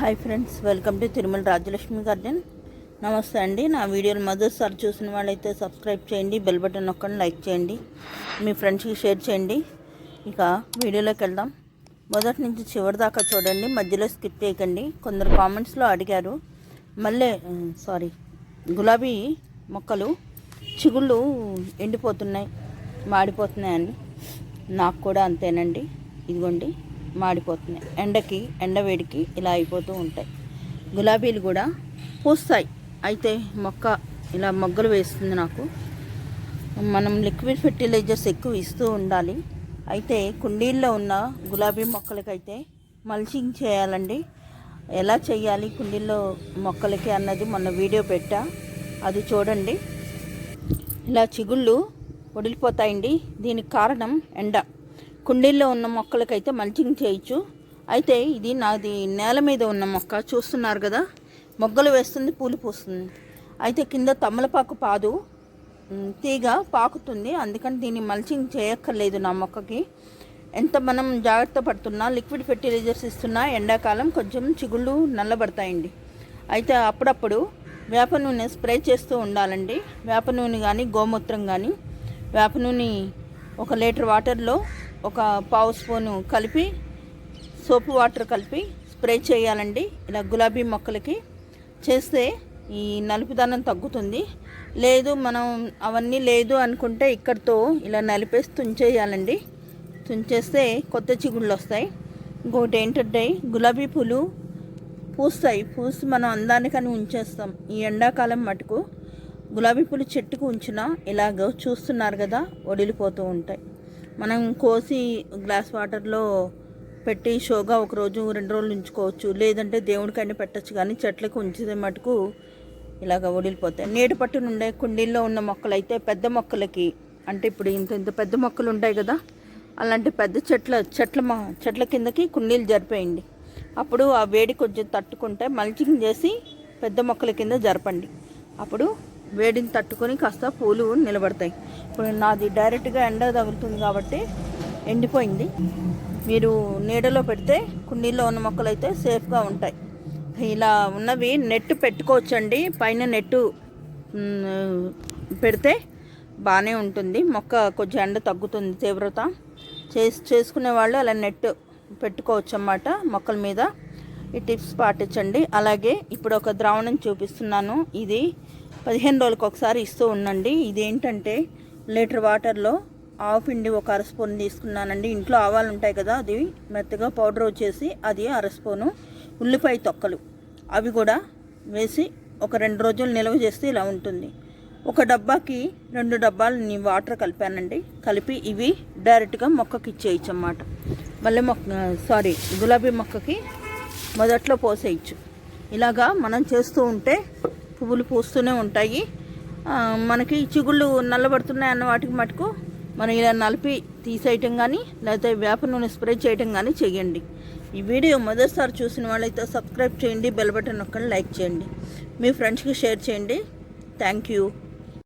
Hi friends welcome to Tirumala Rajalakshmi garden. నమస్తే అండి. నా వీడియోలు మొదటిసారి చూసిన వాళ్ళైతే సబ్స్క్రైబ్ చేయండి బెల్ బటన్ నొక్కండి లైక్ చేయండి మీ ఫ్రెండ్స్కి షేర్ చేయండి. ఇక వీడియోలోకి వెళ్దాం. మొదటి నుంచి చివరి దాకా చూడండి మధ్యలో స్కిప్ చేయకండి. కొందరు కామెంట్స్లో అడిగారు మళ్ళీ సారీ గులాబీ మొక్కలు చిగుళ్ళు ఎండిపోతున్నాయి మాడిపోతున్నాయని. నాకు కూడా అంతేనండి. ఇదిగోండి. మాడిపోతున్నాయి. ఎండకి ఎండవేడికి ఇలా అయిపోతూ ఉంటాయి. గులాబీలు కూడా పూస్తాయి. అయితే మొక్క ఇలా మొగ్గలు వేస్తుంది నాకు. మనం లిక్విడ్ ఫెర్టిలైజర్స్ ఎక్కువ ఇస్తూ ఉండాలి. అయితే కుండీల్లో ఉన్న గులాబీ మొక్కలకైతే మల్చింగ్ చేయాలండి. ఎలా చేయాలి కుండీల్లో మొక్కలకి అన్నది మొన్న వీడియో పెట్టా. అది చూడండి. ఇలా చిగుళ్ళు వడిలిపోతాయండి దీనికి కారణం ఎండ. కుండీల్లో ఉన్న మొక్కలకైతే మల్చింగ్ చేయొచ్చు. అయితే ఇది నాది నేల మీద ఉన్న మొక్క చూస్తున్నారు కదా? మొగ్గలు వేస్తుంది పూలు పూస్తుంది. అయితే కింద తమలపాకు పాదు తీగ పాకుతుంది. అందుకని దీన్ని మల్చింగ్ చేయక్కర్లేదు నా మొక్కకి. ఎంత మనం జాగ్రత్త పడుతున్నా లిక్విడ్ ఫెర్టిలైజర్స్ ఇస్తున్నా ఎండాకాలం కొంచెం చిగుళ్ళు నల్లబడతాయండి. అయితే అప్పుడప్పుడు వేప నూనె స్ప్రే చేస్తూ ఉండాలండి. వేప నూనె కానీ గోమూత్రం కానీ వేప నూనె ఒక లీటర్ వాటర్లో ఒక పావు స్పూను కలిపి సోపు వాటర్ కలిపి స్ప్రే చేయాలండి ఇలా గులాబీ మొక్కలకి. చేస్తే ఈ నలుపుదనం తగ్గుతుంది. లేదు మనం అవన్నీ లేదు అనుకుంటే ఇక్కడితో ఇలా నలిపేసి తుంచేయాలండి. తుంచేస్తే కొత్త చిగుళ్ళు వస్తాయి. ఇంకొకటి ఏంటంటే గులాబీ పూలు పూస్తాయి. పూసి మనం అందానికని ఉంచేస్తాం. ఈ ఎండాకాలం మటుకు గులాబీ పూలు చెట్టుకు ఉంచినా ఇలాగ చూస్తున్నారు కదా వడిలిపోతూ ఉంటాయి. మనం కోసి గ్లాస్ వాటర్లో పెట్టి షోగా ఒకరోజు రెండు రోజులు ఉంచుకోవచ్చు. లేదంటే దేవుడికైనా పెట్టచ్చు. కానీ చెట్లకు ఉంచితే మటుకు ఇలాగ వడిలిపోతాయి నీటి పట్టున ఉండే కుండీల్లో ఉన్న మొక్కలు అయితే పెద్ద మొక్కలకి అంటే ఇప్పుడు ఇంత ఇంత పెద్ద మొక్కలు ఉంటాయి కదా అలాంటి పెద్ద చెట్ల చెట్ల మొ- చెట్ల కిందకి కుండీలు జరిపేయండి. అప్పుడు ఆ వేడి కొంచెం తట్టుకుంటే మల్చింగ్ చేసి పెద్ద మొక్కల కింద జరపండి. అప్పుడు వేడిని తట్టుకొని కాస్త పూలు నిలబడతాయి. ఇప్పుడు నాది డైరెక్ట్గా ఎండ తగులుతుంది కాబట్టి ఎండిపోయింది. మీరు నీడలో పెడితే కుండీల్లో ఉన్న మొక్కలు అయితే సేఫ్గా ఉంటాయి. ఇలా ఉన్నవి నెట్ పెట్టుకోవచ్చండి. పైన నెట్టు పెడితే బాగానే ఉంటుంది. మొక్క కొంచెం ఎండ తగ్గుతుంది తీవ్రత. చేసి చేసుకునే వాళ్ళు అలా నెట్ పెట్టుకోవచ్చు అన్నమాట మొక్కల మీద. ఈ టిప్స్ పాటించండి. అలాగే ఇప్పుడు ఒక ద్రావణం చూపిస్తున్నాను. ఇది పదిహేను రోజులకు ఒకసారి ఇస్తూ ఉండండి. ఇది ఏంటంటే లీటర్ వాటర్లో ఆవు పిండి ఒక అర స్పూన్ తీసుకున్నానండి. ఇంట్లో ఆవాలు ఉంటాయి కదా అది మెత్తగా పౌడర్ వచ్చేసి అది అర స్పూను ఉల్లిపాయ తొక్కలు. అవి కూడా వేసి ఒక రెండు రోజులు నిల్వ చేస్తే ఇలా ఉంటుంది. ఒక డబ్బాకి రెండు డబ్బాలు నీ వాటర్ కలిపానండి. కలిపి ఇవి డైరెక్ట్గా మొక్కకి ఇచ్చేయచ్చు అన్నమాట మళ్ళీ మొక్క సారీ గులాబీ మొక్కకి మొదట్లో పోసేయచ్చు. ఇలాగా మనం చేస్తూ ఉంటే పువ్వులు పూస్తూనే ఉంటాయి. మనకి చిగుళ్ళు నల్లబడుతున్నాయి అన్న వాటికి మటుకు మనం ఇలా నలిపి తీసేయటం కానీ లేకపోతే వేప నూనె స్ప్రే చేయటం కానీ చేయండి. ఈ వీడియో మొదటిసారి చూసిన వాళ్ళైతే సబ్స్క్రైబ్ చేయండి బెల్ బటన్ నొక్కండి లైక్ చేయండి. మీ ఫ్రెండ్స్కి షేర్ చేయండి. Thank you.